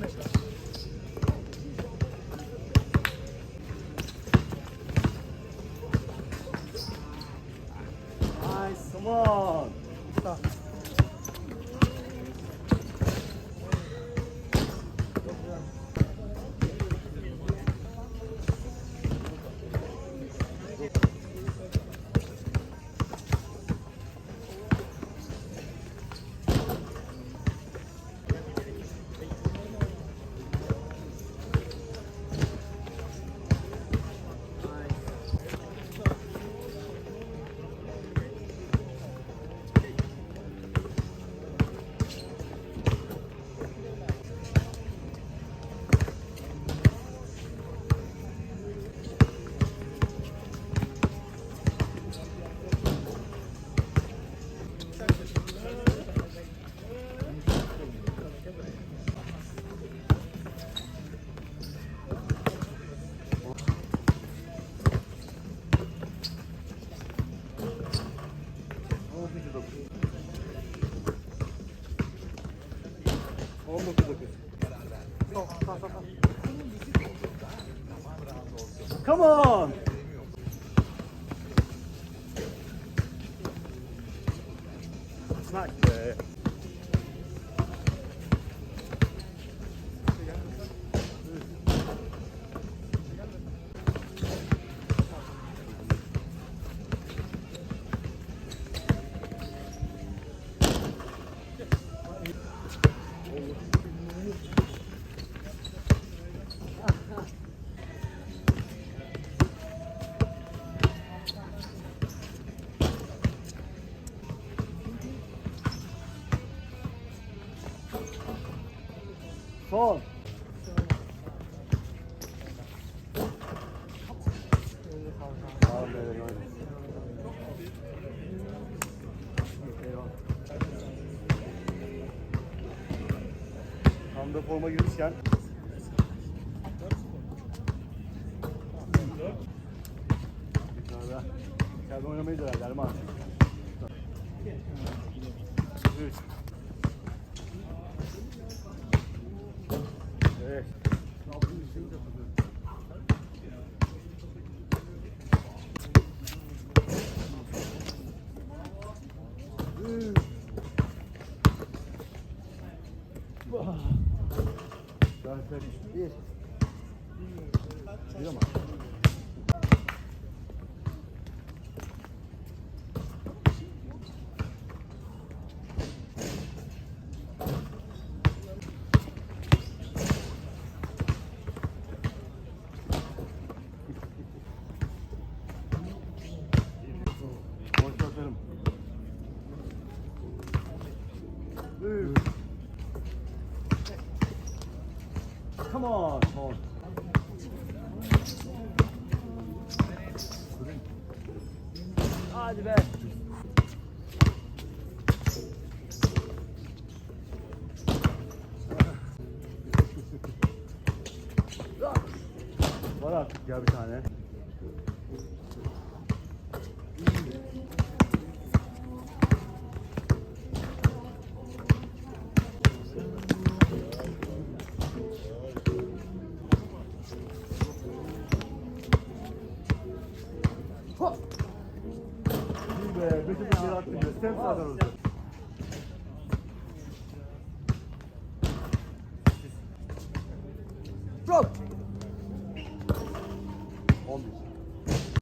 Nice, come on. On dokuz dokuz. Come on. Smack Eyvallah. Tam da forma girmişken. İçeride. İçeride oynamayız herhalde Erman. Bir. Bir ama. Come on. On. Hadi be. Var artık ya bir tane. İyi be, Betül de geri attı. Göster zaten orada. Drop. 11.